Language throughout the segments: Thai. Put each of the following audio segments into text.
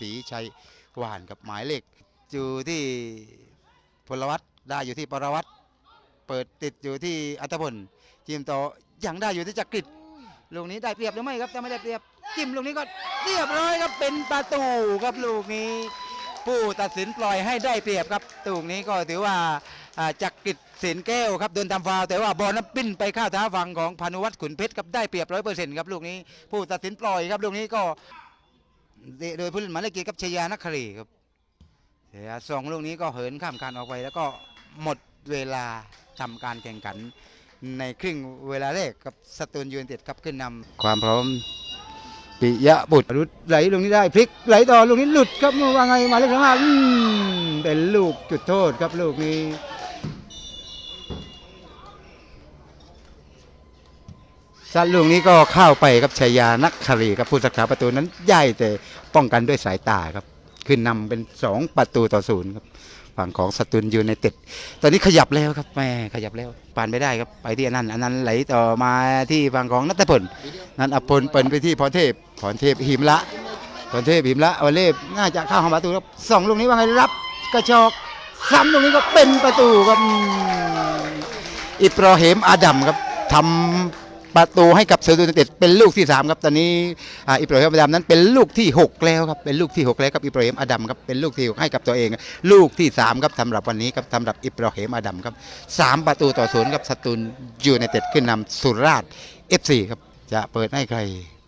ศรีชัยหวานกับหมายเลขอยู่ที่พลวัตได้อยู่ที่ปรวัตเปิดติดอยู่ที่อัตพลทีมต่อยังได้อยู่ที่จักริดลูกนี้ได้เปรียบหรือไม่ครับถ้าไม่ได้เปรียบจิ้มลูกนี้ก็เรียบร้อยครับเป็นประตูครับลูกนี้ ผู้ตัดสินปล่อยให้ได้เปรียบครับลูกนี้ก็ถือว่าจักริดสินแก้วครับโดนทำฟาวแต่ว่าบอลนั้นปิ้นไปเข้าเท้าฝั่งของพานุวัฒน์ขุนเพชรครับได้เปรียบร้อยเปอร์เซ็นต์ครับลูกนี้ ผู้ตัดสินปล่อยครับลูกนี้ก็ โดยผู้เล่นหมายเลขเกียรติกับชยานักครีครับชยสองลูกนี้ก็เหินข้ามการออกไปแล้วก็หมดเวลาทำการแข่งขัน ในครึ่งเวลาแรกกับสตูลยูนเต็ดครับขึ้นนำความพร้อมปิยะบุตรรุดไหลลงนี้ได้พลิกไหลต่อลูกนี้หลุดครับว่าไงมาเลขสองห้ามเป็นลูกจุดโทษครับลูกนี้ ซัดลูกนี้ก็เข้าไปครับชายานักคารีครับผู้สักษาประตูนั้นใหญ่แต่ป้องกันด้วยสายตาครับ ขึ้นนำเป็น 2 ประตูต่อศูนย์ครับฝั่งของสตูลยูไนเต็ด ตอนนี้ขยับแล้วครับแม่ขยับแล้วผ่านไม่ได้ครับไปที่อันนั้นอันนั้นไหลต่อมาที่ฝั่งของนัทพลนัทพลเปิดไปที่พรเทพพรเทพหิมละพรเทพหิมละอเล่น่าจะเข้าของประตูครับสองลูกนี้ว่าไงรับกระชอกซ้ำลูกนี้ก็เป็นประตูครับอิบราฮิมอาดัมครับทำ ประตูให้กับเซอร์ตูนเต็ดเป็นลูกที่ 3 ครับตอนนี้อิบราฮิมอดัมนั้นเป็นลูกที่ 6 แล้วครับเป็นลูกที่ 6 แล้วครับอิบราฮิมอดัมครับเป็นลูกที่ 6 ให้กับตัวเอง ลูกที่ 3 ครับสำหรับวันนี้ครับสำหรับอิบราฮิมอดัมครับสามประตูต่อศูนย์ครับสตูลยูไนเต็ดขึ้นนำสุราษฎร์เอฟซีครับจะเปิดให้ใคร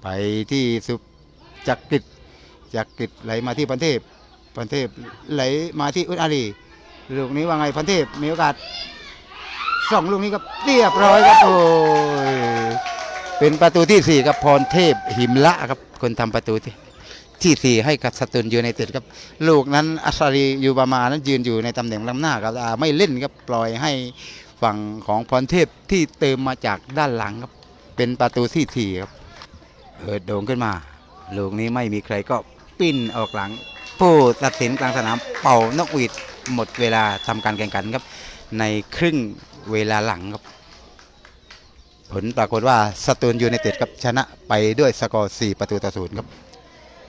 ไปที่สุจักริดจักริดไหลมาที่พันเทพพันเทพไหลมาที่อุดอาลีลูกนี้ว่าไงพันเทพมีโอกาสสองลูกนี้ครับเรียบร้อยครับโอ้ย เป็นประตูที่สี่ครับพรเทพหิมละครับคนทำประตูที่ที่สี่ให้กับสตูลยูไนเต็ดครับ ลูกนั้นอัสรียูบามานั้นยืนอยู่ในตำแหน่งลำหน้าครับไม่เล่นครับปล่อยให้ฝั่งของพรเทพที่เติมมาจากด้านหลังครับ เป็นประตูที่สี่ครับเปิดโด่งขึ้นมา ลูกนี้ไม่มีใครก็ปิ้นออกหลัง ผู้ตัดสินกลางสนามเป่านกหวีดหมดเวลาทำการแข่งขันครับ ในครึ่งเวลาหลังครับ ผลปรากฏว่าสตูลยูไนเต็ดครับชนะไปด้วยสกอร์4ประตูต่อศูนย์ครับ